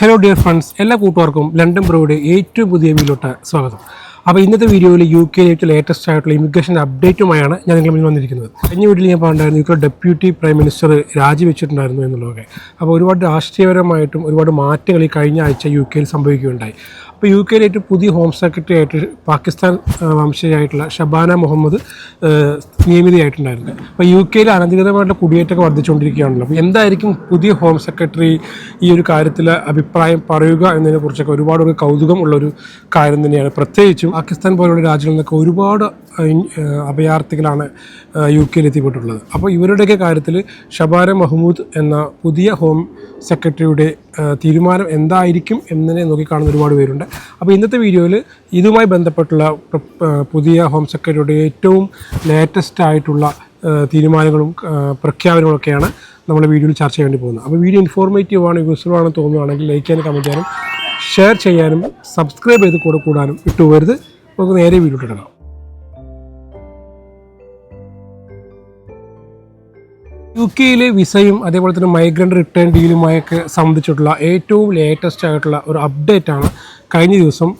Hello dear friends എല്ലാ കൂട്ടുകാർക്കും London ബ്രോയുടെ ഏറ്റവും പുതിയ വീലോട്ട് സ്വാഗതം. അപ്പോൾ ഇന്നത്തെ വീഡിയോയിൽ യു കെ ഏറ്റവും ലേറ്റസ്റ്റ് ആയിട്ടുള്ള ഇമിഗ്രേഷൻ അപ്ഡേറ്റുമായാണ് ഞാൻ നിങ്ങൾ മുന്നിൽ വന്നിരിക്കുന്നത്. കഴിഞ്ഞ വീട്ടിൽ ഞാൻ പറഞ്ഞിട്ടുണ്ടായിരുന്നു കെ ഡെപ്യൂട്ടി പ്രൈം മിനിസ്റ്റർ രാജിവെച്ചിട്ടുണ്ടായിരുന്നു എന്നുള്ളതൊക്കെ അപ്പോൾ ഒരുപാട് രാഷ്ട്രീയപരമായിട്ടും ഒരുപാട് മാറ്റങ്ങൾ ഈ കഴിഞ്ഞ ആഴ്ച യു കെയിൽ സംഭവിക്കുകയുണ്ടായി. അപ്പോൾ യു കെയിലെ ഏറ്റവും പുതിയ ഹോം സെക്രട്ടറി ആയിട്ട് പാകിസ്ഥാൻ വംശജയായിട്ടുള്ള ഷബാന മുഹമ്മദ് ആ, നിയമിതയായിട്ടുണ്ടായിരുന്നു. അപ്പോൾ യു കെയിൽ അനധികൃതമായിട്ടുള്ള കുടിയേറ്റമൊക്കെ വർദ്ധിച്ചുകൊണ്ടിരിക്കുകയാണല്ലോ. അപ്പോൾ എന്തായിരിക്കും പുതിയ ഹോം സെക്രട്ടറി ഈ ഒരു കാര്യത്തിൽ അഭിപ്രായം പറയുക എന്നതിനെ കുറിച്ചൊക്കെ ഒരുപാട് ഒരു കൗതുകം ഉള്ളൊരു കാര്യം തന്നെയാണ്. പ്രത്യേകിച്ചും പാകിസ്ഥാൻ പോലുള്ള രാജ്യങ്ങളിൽ നിന്നൊക്കെ ഒരുപാട് അഭയാർത്ഥികളാണ് യു കെയിൽ എത്തിപ്പെട്ടിട്ടുള്ളത് അപ്പോൾ ഇവരുടെയൊക്കെ കാര്യത്തിൽ ഷബാര മഹ്മൂദ് എന്ന പുതിയ ഹോം സെക്രട്ടറിയുടെ തീരുമാനം എന്തായിരിക്കും എന്നതിനെ നോക്കിക്കാണുന്ന ഒരുപാട് പേരുണ്ട്. അപ്പോൾ ഇന്നത്തെ വീഡിയോയിൽ ഇതുമായി ബന്ധപ്പെട്ടുള്ള പുതിയ ഹോം സെക്രട്ടറിയുടെ ഏറ്റവും ലേറ്റസ്റ്റ് ആയിട്ടുള്ള തീരുമാനങ്ങളും പ്രഖ്യാപനങ്ങളൊക്കെയാണ് നമ്മൾ വീഡിയോയിൽ ചർച്ച ചെയ്യേണ്ടി പോകുന്നത്. അപ്പോൾ വീഡിയോ ഇൻഫോർമേറ്റീവ് ആണ് യൂസ്ഫുൾ ആണെന്ന് തോന്നുകയാണെങ്കിൽ ലൈക്ക് ചെയ്യാനും കമന്റ് ചെയ്യാനും ഷെയർ ചെയ്യാനും സബ്സ്ക്രൈബ് ചെയ്ത് കൂടെ കൂടാനും ഇട്ടുപോരുത് നമുക്ക് നേരെ വീഡിയോ ഇടണം യു കെയിലെ വിസയും അതേപോലെ തന്നെ മൈഗ്രന്റ് റിട്ടേൺ ഡീലുമായൊക്കെ സംബന്ധിച്ചിട്ടുള്ള ഏറ്റവും ലേറ്റസ്റ്റ് ആയിട്ടുള്ള ഒരു അപ്ഡേറ്റ് ആണ് കഴിഞ്ഞ ദിവസം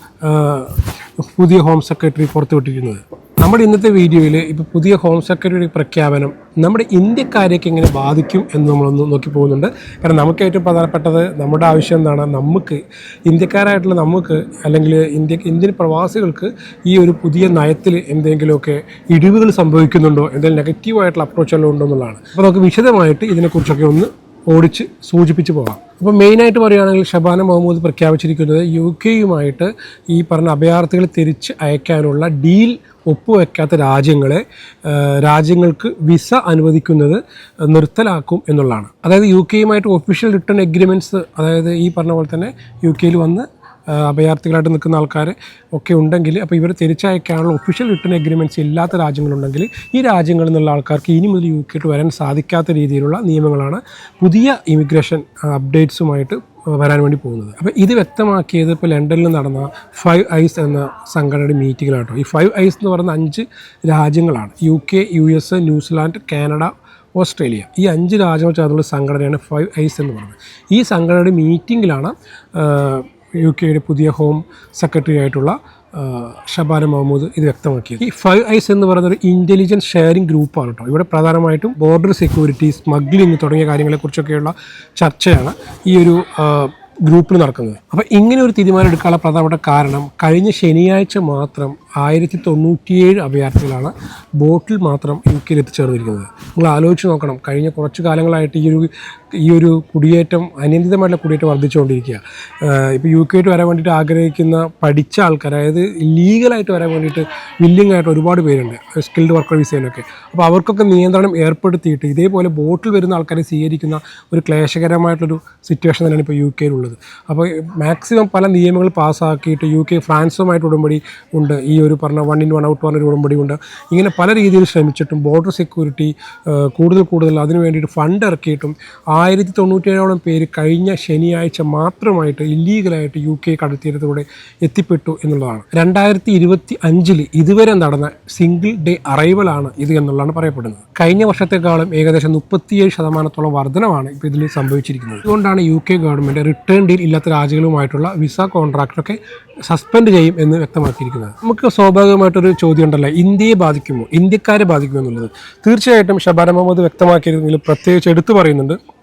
പുതിയ ഹോം സെക്രട്ടറി പുറത്തുവിട്ടിരിക്കുന്നത്. നമ്മുടെ ഇന്നത്തെ വീഡിയോയിൽ ഇപ്പോൾ പുതിയ ഹോം സെക്രട്ടറിയുടെ പ്രഖ്യാപനം നമ്മുടെ ഇന്ത്യക്കാരെയൊക്കെ എങ്ങനെ ബാധിക്കും എന്ന് നമ്മളൊന്ന് നോക്കി പോകുന്നുണ്ട്. കാരണം നമുക്ക് ഏറ്റവും പ്രധാനപ്പെട്ടത് നമ്മുടെ ആവശ്യം എന്താണ്? നമുക്ക് ഇന്ത്യക്കാരായിട്ടുള്ള നമുക്ക് അല്ലെങ്കിൽ ഇന്ത്യ ഇന്ത്യൻ പ്രവാസികൾക്ക് ഈ ഒരു പുതിയ നയത്തിൽ എന്തെങ്കിലുമൊക്കെ ഇടിവുകൾ സംഭവിക്കുന്നുണ്ടോ? എന്തെങ്കിലും നെഗറ്റീവായിട്ടുള്ള അപ്രോച്ച് എല്ലാം ഉണ്ടോ എന്നുള്ളതാണ്. അപ്പോൾ നമുക്ക് വിശദമായിട്ട് ഇതിനെക്കുറിച്ചൊക്കെ ഒന്ന് ഓടിച്ച് സൂചിപ്പിച്ച് പോകാം. അപ്പോൾ മെയിനായിട്ട് പറയുകയാണെങ്കിൽ ഷബാന മുഹമ്മൂദ് പ്രഖ്യാപിച്ചിരിക്കുന്നത് യു കെയുമായിട്ട് ഈ പറഞ്ഞ അഭയാർത്ഥികളെ തിരിച്ച് അയക്കാനുള്ള ഡീൽ ഒപ്പുവെക്കാത്ത രാജ്യങ്ങളെ രാജ്യങ്ങൾക്ക് വിസ അനുവദിക്കുന്നത് നിർത്തലാക്കും എന്നുള്ളതാണ്. അതായത് യു കെയുമായിട്ട് ഒഫീഷ്യൽ റിട്ടേൺ എഗ്രിമെന്റ്സ് അതായത് ഈ പറഞ്ഞ പോലെ തന്നെ യു കെയിൽ വന്ന് അഭയാർത്ഥികളായിട്ട് നിൽക്കുന്ന ആൾക്കാർ ഒക്കെ ഉണ്ടെങ്കിൽ അപ്പോൾ ഇവരെ തിരിച്ചയക്കാനുള്ള ഒഫീഷ്യൽ റിട്ടേൺ എഗ്രിമെന്റ്സ് ഇല്ലാത്ത രാജ്യങ്ങളുണ്ടെങ്കിൽ ഈ രാജ്യങ്ങളിൽ നിന്നുള്ള ആൾക്കാർക്ക് ഇനി മുതൽ യു കെട്ട് വരാൻ സാധിക്കാത്ത രീതിയിലുള്ള നിയമങ്ങളാണ് പുതിയ ഇമിഗ്രേഷൻ അപ്ഡേറ്റ്സുമായിട്ട് വരാൻ വേണ്ടി പോകുന്നത്. അപ്പോൾ ഇത് വ്യക്തമാക്കിയത് ഇപ്പോൾ ലണ്ടനിൽ നടന്ന ഫൈവ് ഐസ് എന്ന സംഘടനയുടെ മീറ്റിങ്ങിലാട്ടോ ഈ ഫൈവ് ഐസ് എന്ന് പറയുന്ന അഞ്ച് രാജ്യങ്ങളാണ്. U K U S New Zealand Canada Australia. ഈ അഞ്ച് രാജ്യങ്ങൾ ചേർന്നുള്ള സംഘടനയാണ് ഫൈവ് ഐസ് എന്ന് പറയുന്നത്. ഈ സംഘടനയുടെ മീറ്റിങ്ങിലാണ് യു കെയുടെ പുതിയ ഹോം സെക്രട്ടറി ആയിട്ടുള്ള ഷബാന മഹമ്മൂദ് ഇത് വ്യക്തമാക്കിയത്. ഈ ഫൈവ് ഐസ് എന്ന് പറയുന്ന ഒരു ഇന്റലിജൻസ് ഷെയറിംഗ് ഗ്രൂപ്പാണ് കേട്ടോ ഇവിടെ പ്രധാനമായിട്ടും ബോർഡർ സെക്യൂരിറ്റി സ്മഗ്ലിംഗ് തുടങ്ങിയ കാര്യങ്ങളെക്കുറിച്ചൊക്കെയുള്ള ചർച്ചയാണ് ഈ ഒരു ഗ്രൂപ്പിൽ നടക്കുന്നത്. അപ്പോൾ ഇങ്ങനെ ഒരു തീരുമാനം എടുക്കാനുള്ള പ്രധാനപ്പെട്ട കാരണം കഴിഞ്ഞ ശനിയാഴ്ച മാത്രം ആയിരത്തി തൊണ്ണൂറ്റിയേഴ് അഭയാർത്ഥികളാണ് ബോട്ടിൽ മാത്രം യു കെയിൽ എത്തിച്ചേർന്നിരിക്കുന്നത് നിങ്ങൾ ആലോചിച്ച് നോക്കണം. കഴിഞ്ഞ കുറച്ച് കാലങ്ങളായിട്ട് ഈ ഒരു ഈ ഒരു കുടിയേറ്റം അനിയന്ത്രിതമായിട്ടുള്ള കുടിയേറ്റം വർദ്ധിച്ചുകൊണ്ടിരിക്കുക. ഇപ്പോൾ യു കെയിട്ട് വരാൻ വേണ്ടിയിട്ട് ആഗ്രഹിക്കുന്ന പഠിച്ച ആൾക്കാർ അതായത് ലീഗലായിട്ട് വരാൻ വേണ്ടിയിട്ട് വില്ലിംഗ് ആയിട്ട് ഒരുപാട് പേരുണ്ട്. സ്കിൽഡ് വർക്കർ വിസയിലൊക്കെ. അപ്പോൾ അവർക്കൊക്കെ നിയന്ത്രണം ഏർപ്പെടുത്തിയിട്ട് ഇതേപോലെ ബോട്ടിൽ വരുന്ന ആൾക്കാരെ സ്വീകരിക്കുന്ന ഒരു ക്ലേശകരമായിട്ടൊരു സിറ്റുവേഷൻ തന്നെയാണ് ഇപ്പോൾ യു കെയിലുള്ളത് അപ്പോൾ മാക്സിമം പല നിയമങ്ങൾ പാസ്സാക്കിയിട്ട് യു കെ ഫ്രാൻസുമായിട്ട് ഉടമ്പടി ഉണ്ട് ഈ പറഞ്ഞ വൺ ഇൻ വൺ ഔട്ട് പറഞ്ഞൊരു ഉടമ്പടി ഉണ്ട് ഇങ്ങനെ പല രീതിയിൽ ശ്രമിച്ചിട്ടും ബോർഡർ സെക്യൂരിറ്റി കൂടുതൽ കൂടുതൽ അതിനു വേണ്ടിയിട്ട് ഫണ്ട് ഇറക്കിയിട്ടും ആയിരത്തി തൊണ്ണൂറ്റേഴോളം പേര് കഴിഞ്ഞ ശനിയാഴ്ച മാത്രമായിട്ട് ഇല്ലീഗലായിട്ട് യു കെ കടൽത്തീരത്തിലൂടെ എത്തിപ്പെട്ടു എന്നുള്ളതാണ്. രണ്ടായിരത്തി ഇരുപത്തി അഞ്ചിൽ ഇതുവരെ നടന്ന സിംഗിൾ ഡേ അറൈവലാണ് ഇത് എന്നുള്ളതാണ് പറയപ്പെടുന്നത്. കഴിഞ്ഞ വർഷത്തെക്കാളും ഏകദേശം മുപ്പത്തിയേഴ് ശതമാനത്തോളം വർധനമാണ് ഇപ്പോൾ ഇതിൽ സംഭവിച്ചിരിക്കുന്നത്. അതുകൊണ്ടാണ് U K government return deal ഇല്ലാത്ത രാജ്യങ്ങളുമായിട്ടുള്ള വിസ കോൺട്രാക്റ്റൊക്കെ സസ്പെൻഡ് ചെയ്യും എന്ന് വ്യക്തമാക്കിയിരിക്കുന്നത്. നമുക്ക് സ്വാഭാവികമായിട്ടൊരു ചോദ്യം ഉണ്ടല്ലോ ഇന്ത്യയെ ബാധിക്കുമോ? ഇന്ത്യക്കാരെ ബാധിക്കുമോ എന്നുള്ളത്? തീർച്ചയായിട്ടും ഷബാന മുഹമ്മദ് വ്യക്തമാക്കിയിരുന്നെങ്കിൽ പ്രത്യേകിച്ച് എടുത്തു പറയുന്നുണ്ട്.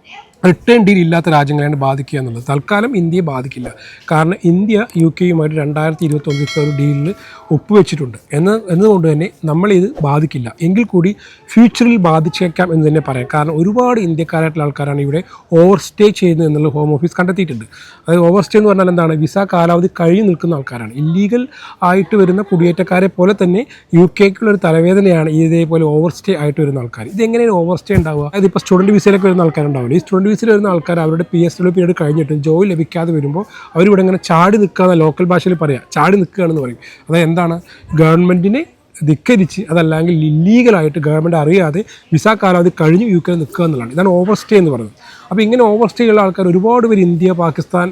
റിട്ടേൺ ഡീൽ ഇല്ലാത്ത രാജ്യങ്ങളെയാണ് ബാധിക്കുക എന്നുള്ളത്. തൽക്കാലം ഇന്ത്യയെ ബാധിക്കില്ല. കാരണം ഇന്ത്യ യു കെയുമായിട്ട് രണ്ടായിരത്തി ഇരുപത്തൊന്നിലത്തെ ഒരു ഡീലിൽ ഒപ്പുവെച്ചിട്ടുണ്ട്. എന്ന എന്നതുകൊണ്ട് തന്നെ നമ്മളിത് ബാധിക്കില്ല. എങ്കിൽ കൂടി ഫ്യൂച്ചറിൽ ബാധിച്ചേക്കാം എന്ന് തന്നെ പറയാം. കാരണം ഒരുപാട് ഇന്ത്യക്കാരായിട്ടുള്ള ആൾക്കാരാണ് ഇവിടെ ഓവർ സ്റ്റേ ചെയ്യുന്നത് എന്നുള്ള ഹോം ഓഫീസ് കണ്ടെത്തിയിട്ടുണ്ട്. അതായത് ഓവർ സ്റ്റേ എന്ന് പറഞ്ഞാൽ എന്താണ്? വിസ കാലാവധി കഴിഞ്ഞ് നിൽക്കുന്ന ആൾക്കാരാണ്. ഇല്ലീഗൽ ആയിട്ട് വരുന്ന കുടിയേറ്റക്കാരെ പോലെ തന്നെ യു കെക്കുള്ള ഒരു തലവേദനയാണ് ഇതേപോലെ ഓവർ സ്റ്റേ ആയിട്ട് വരുന്ന ആൾക്കാർ. ഇതെങ്ങനെയാണ് ഓവർ സ്റ്റേ ഉണ്ടാവുക? അതായത് ഇപ്പോൾ സ്റ്റുഡന്റ് വിസയിലൊക്കെ വരുന്ന ആൾക്കാരുണ്ടാവില്ല? ഈ സ്റ്റുഡന്റ് വിസയിൽ വരുന്ന ആൾക്കാർ അവരുടെ പി എസ് ഡബ്ല്യു പീരീഡ് കഴിഞ്ഞിട്ട് ജോലി ലഭിക്കാതെ വരുമ്പോൾ അവരിവിടെ ഇങ്ങനെ ചാടി നിൽക്കുക എന്ന ലോക്കൽ ഭാഷയിൽ പറയാം. ചാടി നിൽക്കുകയാണെന്ന് പറയും. അതായത് എന്താണ്? ഗവൺമെന്റിനെ ധിക്കരിച്ച് അതല്ലെങ്കിൽ ഇല്ലീഗലായിട്ട് ഗവൺമെന്റ് അറിയാതെ വിസ കാലാവധി കഴിഞ്ഞ് യു കെയിൽ നിൽക്കുക എന്നുള്ളതാണ്. ഇതാണ് ഓവർ സ്റ്റേ എന്ന് പറയുന്നത്. അപ്പോൾ ഇങ്ങനെ ഓവർ സ്റ്റേ ഉള്ള ആൾക്കാർ ഒരുപാട് പേര് ഇന്ത്യ പാകിസ്ഥാൻ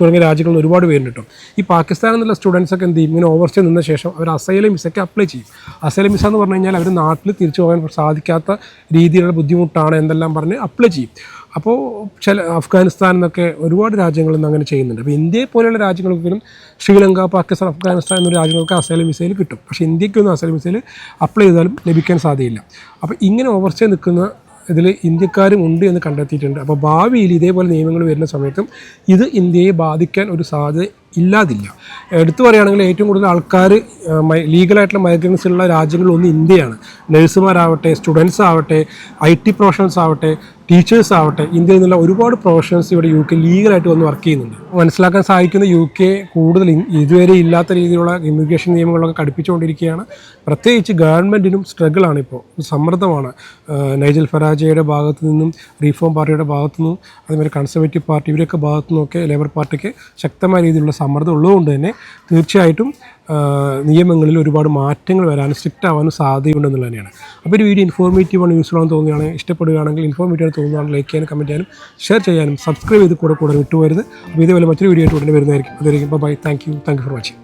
തുടങ്ങിയ രാജ്യങ്ങളിൽ ഒരുപാട് പേരുണ്ട് കേട്ടോ. ഈ പാകിസ്ഥാനിൽ നിന്നുള്ള സ്റ്റുഡൻസ് ഒക്കെ എന്ത് ചെയ്യും? ഇങ്ങനെ ഓവർസ്റ്റേ നിന്ന ശേഷം അവർ അസൈലം വിസയ്ക്ക് അപ്ലൈ ചെയ്യും. അസൈലം വിസ എന്ന് പറഞ്ഞു കഴിഞ്ഞാൽ അവർ നാട്ടിൽ തിരിച്ചു പോകാൻ സാധിക്കാത്ത രീതിയിലുള്ള ബുദ്ധിമുട്ടാണ് എന്തെല്ലാം പറഞ്ഞ് അപ്ലൈ ചെയ്യും. അപ്പോൾ ചില അഫ്ഗാനിസ്ഥാൻ എന്നൊക്കെ ഒരുപാട് രാജ്യങ്ങളിൽ നിന്ന് അങ്ങനെ ചെയ്യുന്നുണ്ട്. അപ്പോൾ ഇന്ത്യയെ പോലെയുള്ള രാജ്യങ്ങൾക്കും ശ്രീലങ്ക പാകിസ്ഥാൻ അഫ്ഗാനിസ്ഥാൻ എന്നൊരു രാജ്യങ്ങൾക്ക് അസൈലം വിസയിൽ കിട്ടും. പക്ഷേ ഇന്ത്യക്കൊന്നും അസൈലം മിസൈൽ അപ്ലൈ ചെയ്താലും ലഭിക്കാൻ സാധ്യതയില്ല. അപ്പോൾ ഇങ്ങനെ ഓവർസ്റ്റേ നിൽക്കുന്ന ഇതിൽ ഇന്ത്യക്കാരും ഉണ്ട് എന്ന് കണ്ടെത്തിയിട്ടുണ്ട്. അപ്പോൾ ഭാവിയിൽ ഇതേപോലെ നിയമങ്ങൾ വരുന്ന സമയത്തും ഇത് ഇന്ത്യയെ ബാധിക്കാൻ ഒരു സാധ്യത ഇല്ലാതില്ല. എടുത്തു പറയുകയാണെങ്കിൽ ഏറ്റവും കൂടുതൽ ആൾക്കാർ ലീഗലായിട്ടുള്ള മൈഗ്രൻസ് ഉള്ള ഇന്ത്യയാണ്. നഴ്സുമാരാവട്ടെ സ്റ്റുഡൻസ് ആവട്ടെ ഐ ടി പ്രൊഫഷണൽസ് ആവട്ടെ ടീച്ചേഴ്സ് ആവട്ടെ ഇന്ത്യയിൽ നിന്നുള്ള ഒരുപാട് പ്രൊഫഷണൽസ് ഇവിടെ യു കെ ലീഗലായിട്ട് വന്ന് വർക്ക് ചെയ്യുന്നുണ്ട്. മനസ്സിലാക്കാൻ സാധിക്കുന്ന യു കെ കൂടുതൽ ഇതുവരെ ഇല്ലാത്ത രീതിയിലുള്ള ഇമിഗ്രേഷൻ നിയമങ്ങളൊക്കെ കടുപ്പിച്ചുകൊണ്ടിരിക്കുകയാണ്. പ്രത്യേകിച്ച് ഗവൺമെന്റിനും സ്ട്രഗിളാണ് ഇപ്പോൾ. സമ്മർദ്ദമാണ്. നൈജൽ ഫരാജയുടെ ഭാഗത്തു നിന്നും റീഫോം പാർട്ടിയുടെ ഭാഗത്തു നിന്നും അതേമാതിരി കൺസർവേറ്റീവ് പാർട്ടി ഇവരൊക്കെ ഭാഗത്തു നിന്നൊക്കെ ലേബർ പാർട്ടിക്ക് ശക്തമായ രീതിയിലുള്ള സമ്മർദ്ദം ഉള്ളതുകൊണ്ട് തന്നെ തീർച്ചയായിട്ടും നിയമങ്ങളിൽ ഒരുപാട് മാറ്റങ്ങൾ വരാനും സ്ട്രിക്റ്റ് ആവാനും സാധ്യതയുണ്ടെന്നുള്ളത് തന്നെയാണ്. അപ്പോൾ ഒരു വീഡിയോ ഇൻഫോർമേറ്റീവ് ആണ് യൂസ്ഫുൾ ആണെന്ന് തോന്നുകയാണെങ്കിൽ ഇഷ്ടപ്പെടുകയാണെങ്കിൽ ഇൻഫോർമേറ്റീവ് ആണ് തോന്നുകയാണെങ്കിൽ ലൈക്ക് ചെയ്യാനും കമന്റ് ചെയ്യാനും ഷെയർ ചെയ്യാനും സബ്സ്ക്രൈബ് ചെയ്ത് കൂടെ കൂടെ വിട്ടുപോരുത്. അപ്പോൾ ഇതേപോലെ മറ്റൊരു വീഡിയോ ആയിട്ട് ഉടനെ വരുന്നതായിരിക്കും. അതായിരിക്കും bye thank you thank you for watching